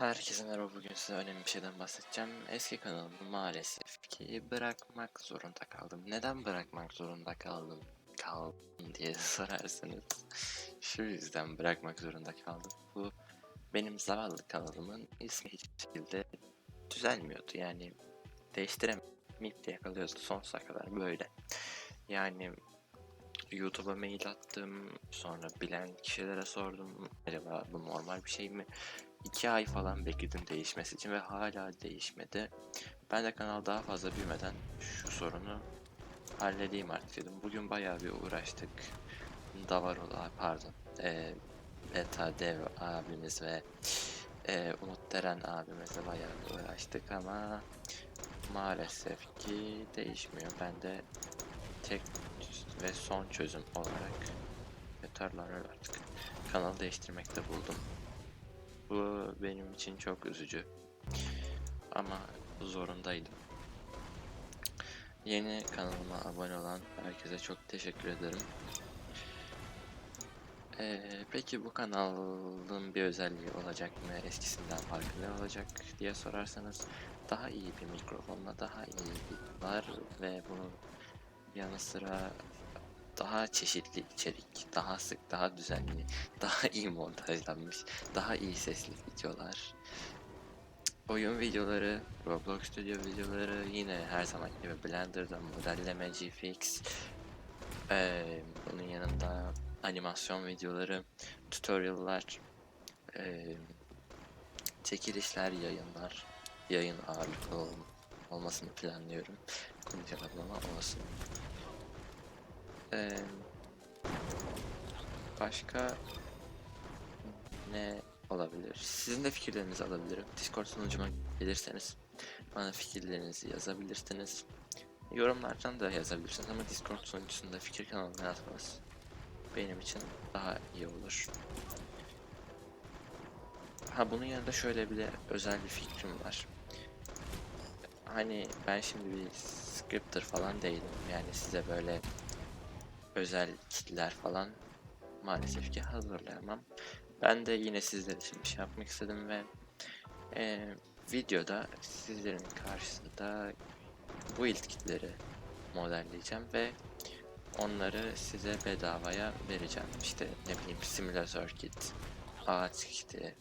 Herkese merhaba bugün size önemli bir şeyden bahsedeceğim. Eski kanalımı maalesef ki bırakmak zorunda kaldım. Neden bırakmak zorunda kaldım? Kaldım diye sorarsanız şu yüzden bırakmak zorunda kaldım. Bu benim zavallı kanalımın ismi hiçbir şekilde düzelmiyordu. Yani değiştiremeyip de yakalıyordu sonsuza kadar böyle. Yani YouTube'a mail attım, sonra bilen kişilere sordum. Acaba bu normal bir şey mi? 2 ay falan bekledim değişmesi için ve hala değişmedi. Ben de kanal daha fazla büyümeden şu sorunu halledeyim artık dedim. Bugün bayağı bir uğraştık. Davarola pardon. E, Beta Dev abimiz ve e, Umut Deren abimizle bayağı bir uğraştık ama maalesef ki değişmiyor. Ben de tek ve son çözüm olarak yeterler artık kanalı değiştirmekte buldum. Bu benim için çok üzücü. Ama zorundaydım. Yeni kanalıma abone olan herkese çok teşekkür ederim. Ee, peki bu kanalın bir özelliği olacak mı? Eskisinden farklı ne olacak diye sorarsanız daha iyi bir mikrofonla daha iyi videolar ve bunun yanı sıra daha çeşitli içerik, daha sık, daha düzenli, daha iyi montajlanmış, daha iyi sesli videolar. Oyun videoları, Roblox Studio videoları, yine her zaman gibi Blender'da modelleme, GFX, eee, bunun yanında animasyon videoları, tutorial'lar, eee, çekilişler, yayınlar, yayın ağırlıklı ol- olmasını planlıyorum. Konuşamadım ama olsun. Eee, başka ne olabilir? Sizin de fikirlerinizi alabilirim. Discord sunucuma gelirseniz bana fikirlerinizi yazabilirsiniz. Yorumlardan da yazabilirsiniz ama Discord sunucusunda fikir kanalına yazmanız benim için daha iyi olur. Ha bunun yanında şöyle bir de özel bir fikrim var. Hani ben şimdi bir scripter falan değilim. Yani size böyle özel kitler falan maalesef ki hazırlayamam. Ben de yine sizler için bir şey yapmak istedim ve eee, videoda sizlerin karşısında bu ilk kitleri modelleyeceğim ve onları size bedavaya vereceğim. İşte ne bileyim simülatör kit, ağaç kiti,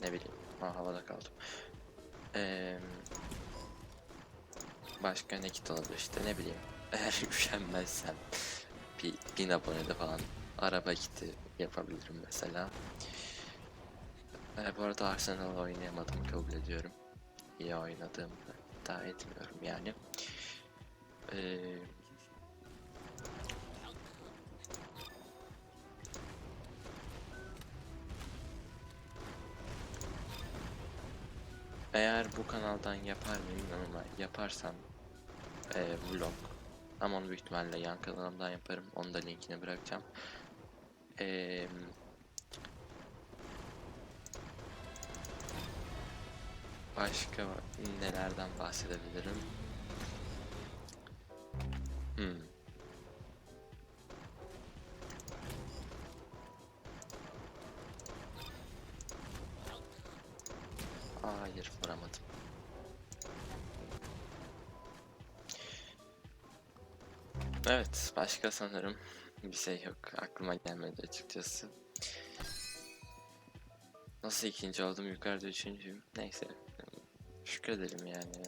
ne bileyim Aa, havada kaldım. Eee, başka ne kit olabilir işte ne bileyim eğer üşenmezsem bir bin abonede falan araba kiti yapabilirim mesela. Ee, bu arada Arsenal oynayamadım kabul ediyorum. İyi oynadığımı iddia etmiyorum yani. Ee, eğer bu kanaldan yapar mıyım ama yaparsam ee, vlog ama onu büyük ihtimalle yan kanalımdan yaparım. Onu da linkini bırakacağım. Ee, başka nelerden bahsedebilirim? Hmm. Hayır vuramadım. Evet, başka sanırım bir şey yok. Aklıma gelmedi açıkçası. Nasıl ikinci oldum? Yukarıda üçüncüyüm. Neyse. Şükredelim yani.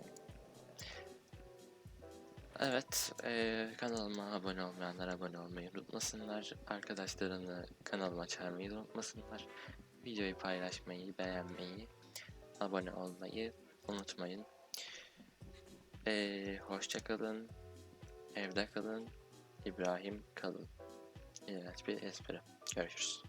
Evet, eee, kanalıma abone olmayanlar abone olmayı unutmasınlar. Arkadaşlarını kanalıma çağırmayı unutmasınlar. Videoyu paylaşmayı, beğenmeyi, abone olmayı unutmayın. Eee hoşça kalın. Evde kalın. İbrahim kalın. İğrenç bir espri. Görüşürüz.